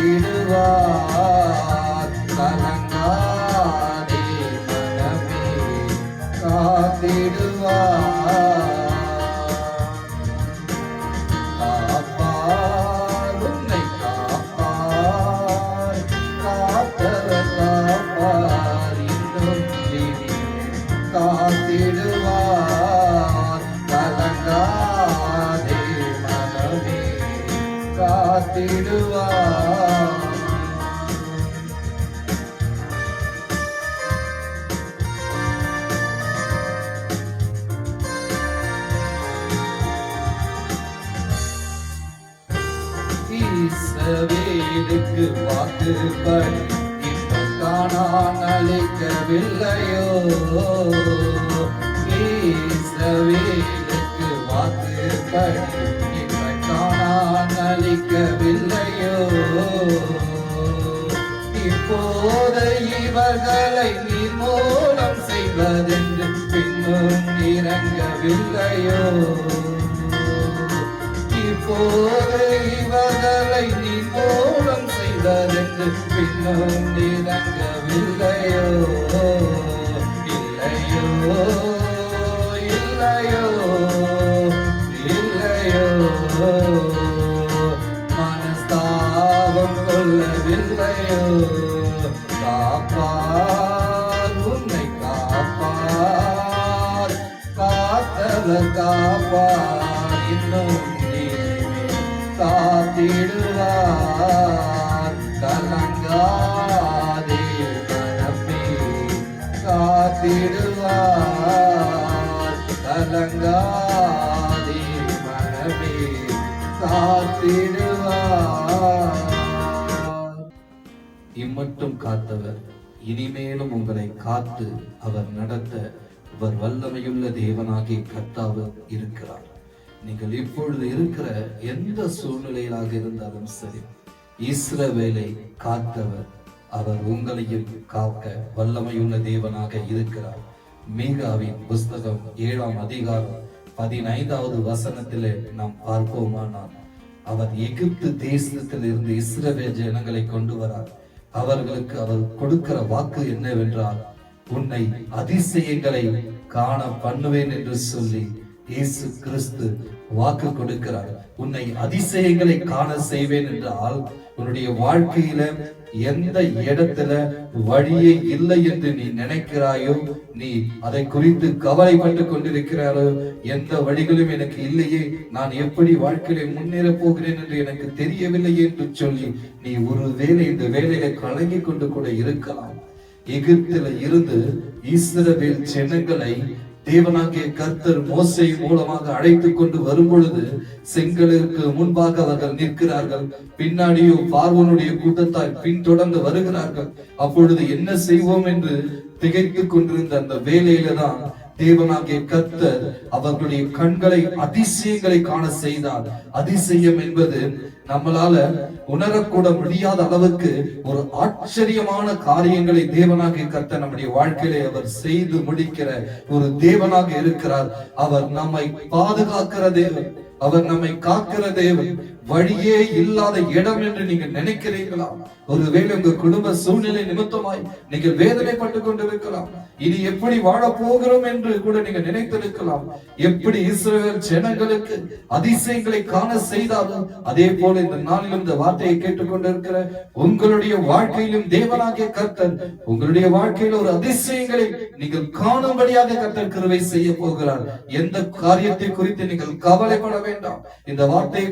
காத்திடுவார் கலங்காதே ஈசவேலுக்கு வாக்குப்படி இன்னும் காணான் அழைக்கவில்லையோ? ஈசவேலுக்கு வாக்குப்படி இன்னும் காணான் அழைக்கவில்லையோ? இப்போது இவர்களை நிர்மூலம் செய்வதென்று பின்னும் இறங்கவில்லையோ? இப்போது இவர்களை நீ செய்ததென்று பின்னும் இறங்கவில்லையோ இல்லையோ இல்லையோ இல்லையோ மனஸ்தாபம் கொள்ளவில்லையோ காப்பார். உன்னை காப்பார் காத்தவர் காப்பார் இன்னும் காத்திடுவார் கலங்காதே மனமே காத்திடுவார். கலங்காதே மனமே காத்திடுவார். இம்மட்டும் காத்தவர் இனிமேலும் உங்களை காத்து அவர் நடத்த அவர் வல்லமையுள்ள தேவனாகிய கத்தாவர் இருக்கிறார். நீங்கள் இப்பொழுது இருக்கிற எந்த சூழ்நிலையிலாக இருந்தாலும் சரி இஸ்ரவேலை காத்தவர் அவர் உங்களையும் காக்க வல்லமையுள்ள தேவனாக இருக்கிறார். மீகாவின் புஸ்தகம் ஏழாம் அதிகாரம் பதினைந்தாவது வசனத்திலே நாம் பார்ப்போமானால் அவர் எகிப்து தேசத்தில் இருந்து இஸ்ரவேல் ஜனங்களை கொண்டு வரார். அவர்களுக்கு அவர் கொடுக்கிற வாக்கு என்னவென்றால் உன்னை அதிசயங்களை காண பண்ணுவேன் என்று சொல்லி இயேசு கிறிஸ்து வாக்கு கொடுக்கிறார். உன்னை அதிசயங்களை காண செய்வேன் என்றால் உன்னுடைய வாழ்க்கையில எந்த இடத்துல வழியே இல்லை என்று நீ நினைக்கிறாயோ நீ அதை குறித்து கவலைப்பட்டு கொண்டிருக்கிறாரோ எந்த வழிகளும் எனக்கு இல்லையே. நான் எப்படி வாழ்க்கையில முன்னேற போகிறேன் என்று எனக்கு தெரியவில்லையே என்று சொல்லி நீ ஒரு வேலை இந்த வேலையில கலங்கி கொண்டு கூட இருக்கலாம். எகிப்தில இருந்து இஸ்ரவேல் ஜனங்களை தேவனாகிய கர்த்தர் மோசை மூலமாக அழைத்து கொண்டு வரும் பொழுது செங்கலிற்கு முன்பாக அவர்கள் நிற்கிறார்கள். பின்னாடியோ பார்வனுடைய கூட்டத்தாய் பின்தொடர்ந்து வருகிறார்கள். அப்பொழுது என்ன செய்வோம் என்று திகைத்துக் கொண்டிருந்த அந்த வேலையில தான் தேவனாகிய கத்தர் அவர்களுடைய கண்களை அதிசயங்களை காண செய்தார். அதிசயம் என்பது நம்மளால உணரக்கூட முடியாத அளவுக்கு ஒரு ஆச்சரியமான காரியங்களை தேவனாகிய கத்த நம்முடைய வாழ்க்கையிலே அவர் செய்து முடிக்கிற ஒரு தேவனாக இருக்கிறார். அவர் நம்மை பாதுகாக்கிற தேவன். அவர் நம்மை காக்கிற தேவன். வழியே இல்லாத இடம் என்று நீங்க நினைக்கிறீர்களா? ஒருவேளை உங்க குடும்ப சூழ்நிலை நிமித்தமாய் நீங்கள் வேதனைப்பட்டு கொண்டிருக்கலாம். இனி எப்படி வாழ போகிறோம் என்று கூட நீங்க நினைத்திருக்கலாம். எப்படி இஸ்ரேல் ஜனங்களுக்கு அதிசயங்களை காண செய்தாலும் அதே போல இந்த நாளில் இந்த வார்த்தையை கேட்டுக்கொண்டிருக்கிற உங்களுடைய வாழ்க்கையிலும் தேவனாகிய கர்த்தர் உங்களுடைய வாழ்க்கையில் ஒரு அதிசயங்களை நீங்கள் காணும்படியாக கர்த்தர் கிருவை செய்ய போகிறார். எந்த காரியத்தை குறித்து நீங்கள் கவலைப்பட வேண்டாம். இந்த வார்த்தையை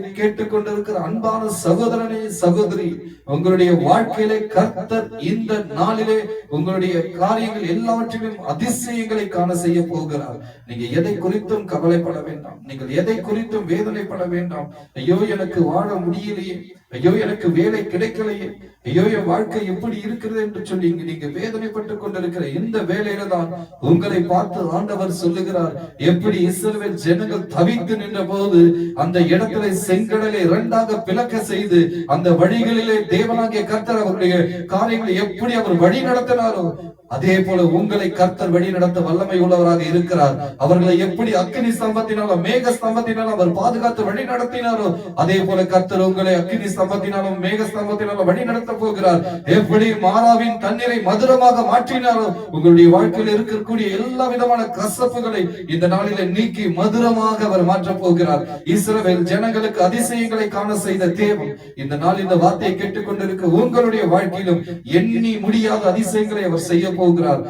கொண்டிருக்கிற அன்பான சகோதரனே சகோதரி உங்களுடைய வாழ்க்கையிலே கர்த்தர் இந்த நாளிலே உங்களுடைய காரியங்கள் எல்லாவற்றிலும் அதிசயங்களை காண செய்ய போகிறார். நீங்க எதை குறித்தும் கவலைப்பட வேண்டாம். நீங்கள் எதை குறித்தும் வேதனைப்பட வேண்டாம். ஐயோ எனக்கு வாழ முடியலையே. ஐயோ எனக்கு வேலை கிடைக்கலையே. ஐயோ என் வாழ்க்கை எப்படி இருக்கிறது என்று சொல்லி இங்கு நீங்க வேதனைப்பட்டு கொண்டிருக்கிற இந்த வேலையில தான் உங்களை பார்த்து ஆண்டவர் சொல்லுகிறார் எப்படி இஸ்ரவேல் ஜனங்கள் தவித்து நின்ற போது அந்த இடத்துல செங்கடலை இரண்டாக பிளக்க செய்து அந்த வழிகளிலே தேவனாகிய கர்த்தர் அவருடைய காரியங்களை எப்படி அவர் வழி நடத்தினாரோ அதே போல உங்களை கர்த்தர் வழி நடத்த வல்லமை உள்ளவராக இருக்கிறார். அவர்களை எப்படி அக்னி ஸ்தம்பத்தினாலும் மேக ஸ்தம்பத்தினாலும் அவர் பாதுகாத்து வழி நடத்தினாரோ அதே போல கர்த்தர் உங்களை அக்னி ஸ்தம்பத்தினாலும் மேக ஸ்தம்பத்தினாலும் வழி நடத்த போகிறார். எப்படி மாறாவின் தண்ணீரை மதுரமாக மாற்றினாரோ உங்களுடைய வாழ்க்கையில் இருக்கக்கூடிய எல்லா விதமான கசப்புகளை இந்த நாளில நீக்கி மதுரமாக அவர் மாற்றப் போகிறார். இஸ்ரவேல் ஜனங்களுக்கு அதிசயங்களை காண செய்த தேவன் இந்த நாள் இந்த வார்த்தையை கேட்டுக்கொண்டிருக்க உங்களுடைய வாழ்க்கையிலும் எண்ணி முடியாத அதிசயங்களை அவர் செய்ய போகிறார்.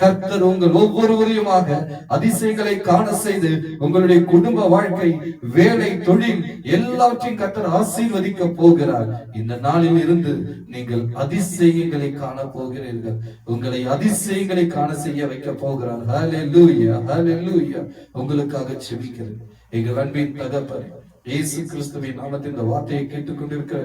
கர்த்தர் உங்கள் ஒவ்வொருவரையுமாக அதிசயங்களை காண செய்து உங்களுடைய குடும்ப வாழ்க்கை வேலை தொழில் எல்லாவற்றையும் கர்த்தர் ஆசீர்வதிக்க போகிறார். இந்த நாளில் இருந்து நீங்கள் அதிசயங்களை காண போகிறீர்கள். உங்களை அதிசயங்களை காண செய்ய வைக்க போகிறார். ஹalleluya ஹalleluya உங்களுக்காக செபிக்கிறேன். எங்கள் அன்பின் தகப்பன் இயேசு கிறிஸ்துவின் நாமத்தில் இந்த வார்த்தையை கேட்டுக்கொண்டிருக்கிற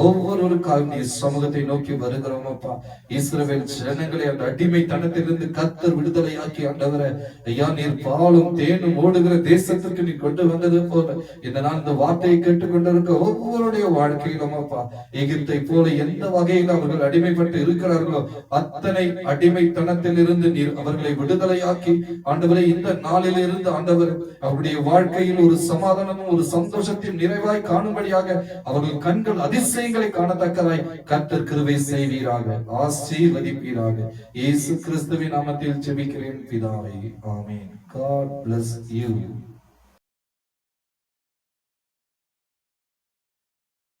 ஒவ்வொருவருக்காக நீ சமூகத்தை நோக்கி வருகிறோம் அப்பா. இஸ்ரவேல் ஜனங்களை அந்த அடிமை தனத்திலிருந்து கத்தர் விடுதலையாக்கி ஆண்டவரை ஐயா நீர் பாலும் தேனும் ஓடுகிற தேசத்திற்கு நீ கொண்டு வந்தது போல இந்த நான் இந்த வார்த்தையை கேட்டுக்கொண்டிருக்க ஒவ்வொருடைய வாழ்க்கையிலும் அப்பா. எகிப்தை போல எந்த வகையில் அவர்கள் அடிமைப்பட்டு இருக்கிறார்களோ அத்தனை அடிமைத்தனத்தில் இருந்து நீர் அவர்களை விடுதலையாக்கி ஆண்டவரை இந்த நாளிலிருந்து ஆண்டவர் அவருடைய வாழ்க்கையில் ஒரு சமாதானமும் ஒரு சந்தோஷம் சந்தோஷத்தையும் நிறைவாய் காணும்படியாக அவர்கள் கண்கள் அதிசயங்களை காணத்தக்கதாய் கர்த்தர் கிருவை செய்வீராக ஆசீர்வதிப்பீராக. இயேசு கிறிஸ்துவின் நாமத்தில் ஜெபிக்கிறேன் பிதாவை ஆமேன். God bless you.